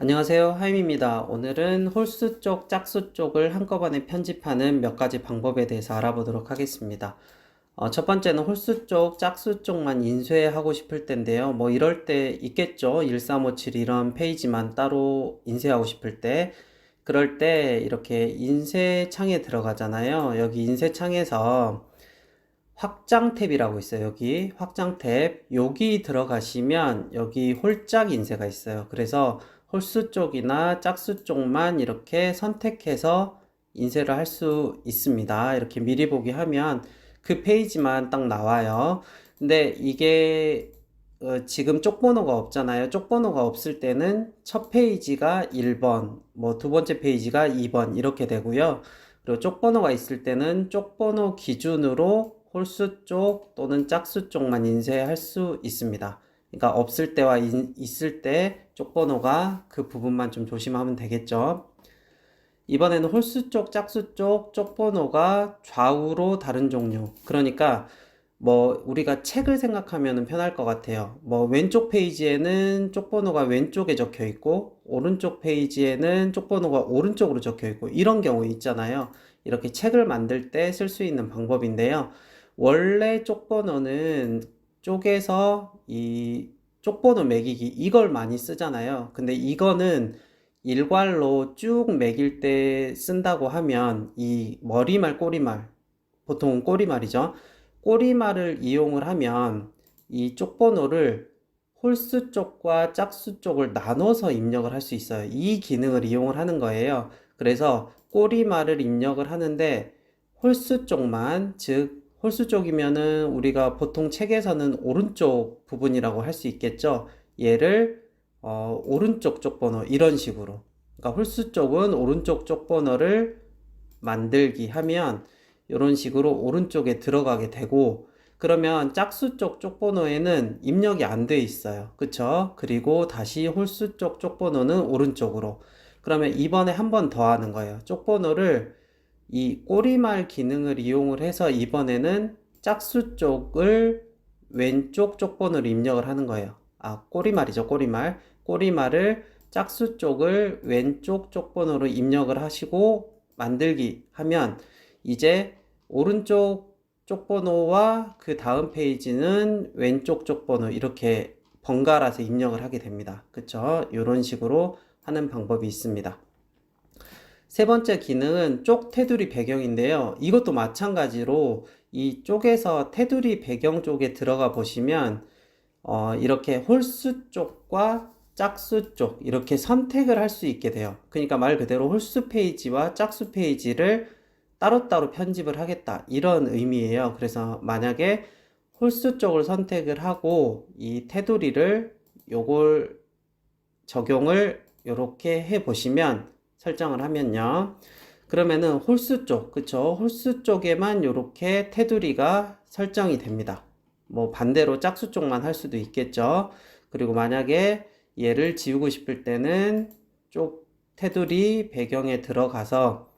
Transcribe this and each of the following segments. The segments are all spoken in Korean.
안녕하세요. 하임입니다. 오늘은 홀수 쪽, 짝수 쪽을 한꺼번에 편집하는 몇 가지 방법에 대해서 알아보도록 하겠습니다. 어, 첫 번째는 홀수 쪽, 짝수 쪽만 인쇄하고 싶을 텐데요. 뭐 이럴 때 있겠죠. 1357 이런 페이지만 따로 인쇄하고 싶을 때. 그럴 때 이렇게 인쇄 창에 들어가잖아요. 여기 인쇄 창에서 확장 탭이라고 있어요. 여기 확장 탭. 여기 들어가시면 여기 홀짝 인쇄가 있어요. 그래서 홀수 쪽이나 짝수 쪽만 이렇게 선택해서 인쇄를 할 수 있습니다. 이렇게 미리 보기 하면 그 페이지만 딱 나와요. 근데 이게 어, 지금 쪽번호가 없잖아요. 쪽번호가 없을 때는 첫 페이지가 1번, 뭐 두 번째 페이지가 2번 이렇게 되고요. 그리고 쪽번호가 있을 때는 쪽번호 기준으로 홀수 쪽 또는 짝수 쪽만 인쇄할 수 있습니다. 그러니까 없을 때와 인- 있을 때 쪽번호가 그 부분만 좀 조심하면 되겠죠. 이번에는 홀수 쪽, 짝수 쪽 쪽번호가 좌우로 다른 종류. 그러니까 뭐 우리가 책을 생각하면 편할 것 같아요. 뭐 왼쪽 페이지에는 쪽번호가 왼쪽에 적혀 있고 오른쪽 페이지에는 쪽번호가 오른쪽으로 적혀 있고 이런 경우 있잖아요. 이렇게 책을 만들 때 쓸 수 있는 방법인데요. 원래 쪽번호는 쪽에서 이 쪽번호 매기기 이걸 많이 쓰잖아요. 근데 이거는 일괄로 쭉 매길 때 쓴다고 하면 이 머리말 꼬리말 보통은 꼬리말이죠. 꼬리말을 이용을 하면 이 쪽번호를 홀수 쪽과 짝수 쪽을 나눠서 입력을 할 수 있어요. 이 기능을 이용을 하는 거예요. 그래서 꼬리말을 입력을 하는데 홀수 쪽만, 즉 홀수 쪽이면은 우리가 보통 책에서는 오른쪽 부분이라고 할 수 있겠죠. 얘를 어, 오른쪽 쪽 번호 이런 식으로. 그러니까 홀수 쪽은 오른쪽 쪽 번호를 만들기 하면 이런 식으로 오른쪽에 들어가게 되고 그러면 짝수 쪽 쪽번호에는 입력이 안 돼 있어요. 그쵸? 그리고 다시 홀수 쪽 쪽번호는 오른쪽으로. 그러면 이번에 한 번 더 하는 거예요. 쪽번호를 이 꼬리말 기능을 이용을 해서 이번에는 짝수 쪽을 왼쪽 쪽번호로 입력을 하는 거예요. 아, 꼬리말이죠, 꼬리말. 꼬리말을 짝수 쪽을 왼쪽 쪽번호로 입력을 하시고 만들기 하면 이제 오른쪽 쪽번호와 그 다음 페이지는 왼쪽 쪽번호 이렇게 번갈아서 입력을 하게 됩니다. 그쵸? 이런 식으로 하는 방법이 있습니다. 세 번째 기능은 쪽 테두리 배경인데요. 이것도 마찬가지로 이 쪽에서 테두리 배경 쪽에 들어가 보시면 어, 이렇게 홀수 쪽과 짝수 쪽 이렇게 선택을 할 수 있게 돼요. 그러니까 말 그대로 홀수 페이지와 짝수 페이지를 따로따로 편집을 하겠다. 이런 의미예요. 그래서 만약에 홀수 쪽을 선택을 하고 이 테두리를 요걸 적용을 이렇게 해 보시면 설정을 하면요. 그러면은 홀수 쪽, 그쵸? 홀수 쪽에만 이렇게 테두리가 설정이 됩니다. 뭐 반대로 짝수 쪽만 할 수도 있겠죠. 그리고 만약에 얘를 지우고 싶을 때는 쪽 테두리 배경에 들어가서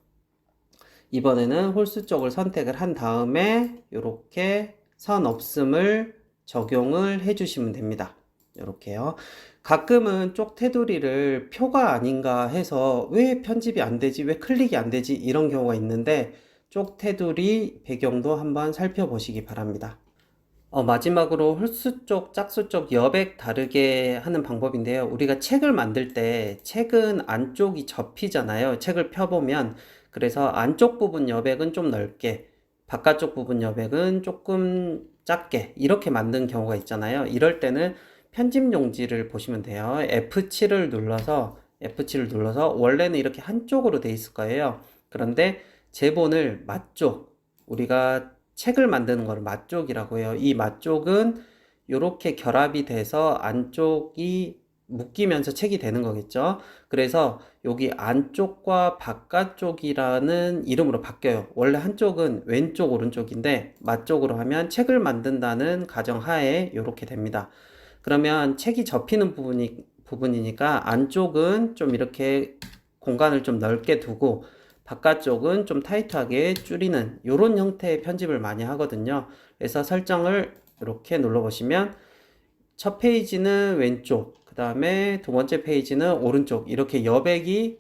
이번에는 홀수 쪽을 선택을 한 다음에 이렇게 선 없음을 적용을 해주시면 됩니다. 이렇게요. 가끔은 쪽 테두리를 표가 아닌가 해서 왜 편집이 안 되지, 왜 클릭이 안 되지 이런 경우가 있는데 쪽 테두리 배경도 한번 살펴보시기 바랍니다. 어, 마지막으로 홀수 쪽, 짝수 쪽 여백 다르게 하는 방법인데요. 우리가 책을 만들 때 책은 안쪽이 접히잖아요. 책을 펴보면 그래서 안쪽 부분 여백은 좀 넓게, 바깥쪽 부분 여백은 조금 작게 이렇게 만든 경우가 있잖아요. 이럴 때는 편집 용지를 보시면 돼요. F7을 눌러서 F7을 눌러서 원래는 이렇게 한쪽으로 돼 있을 거예요. 그런데 제본을 맞쪽 우리가 책을 만드는 거를 맞쪽이라고 해요. 이 맞쪽은 이렇게 결합이 돼서 안쪽이 묶이면서 책이 되는 거겠죠. 그래서 여기 안쪽과 바깥쪽이라는 이름으로 바뀌어요. 원래 한쪽은 왼쪽, 오른쪽인데 맞쪽으로 하면 책을 만든다는 가정 하에 이렇게 됩니다. 그러면 책이 접히는 부분이, 부분이니까 안쪽은 좀 이렇게 공간을 좀 넓게 두고 바깥쪽은 좀 타이트하게 줄이는 이런 형태의 편집을 많이 하거든요. 그래서 설정을 이렇게 눌러보시면 첫 페이지는 왼쪽, 그 다음에 두 번째 페이지는 오른쪽. 이렇게 여백이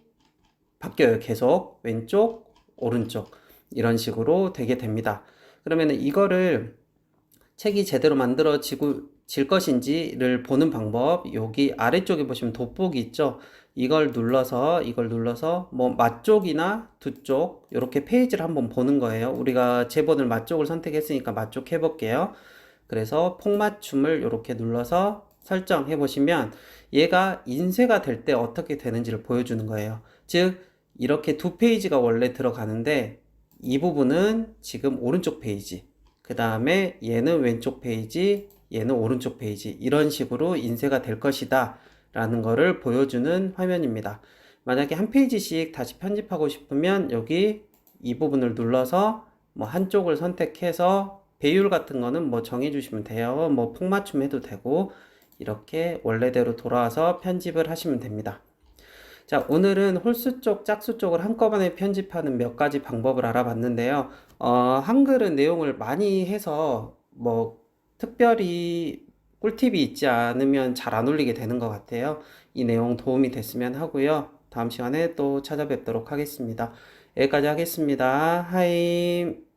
바뀌어요. 계속. 왼쪽, 오른쪽. 이런 식으로 되게 됩니다. 그러면은 이거를 책이 제대로 만들어지고 질 것인지를 보는 방법. 여기 아래쪽에 보시면 돋보기 있죠? 이걸 눌러서 이걸 눌러서 뭐 맞쪽이나 두쪽 이렇게 페이지를 한번 보는 거예요. 우리가 제본을 맞쪽을 선택했으니까 맞쪽 해볼게요. 그래서 폭맞춤을 이렇게 눌러서 설정해 보시면 얘가 인쇄가 될 때 어떻게 되는지를 보여주는 거예요. 즉 이렇게 두 페이지가 원래 들어가는데 이 부분은 지금 오른쪽 페이지, 그 다음에 얘는 왼쪽 페이지, 얘는 오른쪽 페이지 이런 식으로 인쇄가 될 것이다 라는 거를 보여주는 화면입니다. 만약에 한 페이지씩 다시 편집하고 싶으면 여기 이 부분을 눌러서 뭐 한쪽을 선택해서 배율 같은 거는 뭐 정해주시면 돼요. 뭐 폭맞춤 해도 되고 이렇게 원래대로 돌아와서 편집을 하시면 됩니다. 자, 오늘은 홀수 쪽, 짝수 쪽을 한꺼번에 편집하는 몇 가지 방법을 알아봤는데요. 어, 한글은 내용을 많이 해서 뭐 특별히 꿀팁이 있지 않으면 잘 안 올리게 되는 것 같아요. 이 내용 도움이 됐으면 하고요. 다음 시간에 또 찾아뵙도록 하겠습니다. 여기까지 하겠습니다. 하임.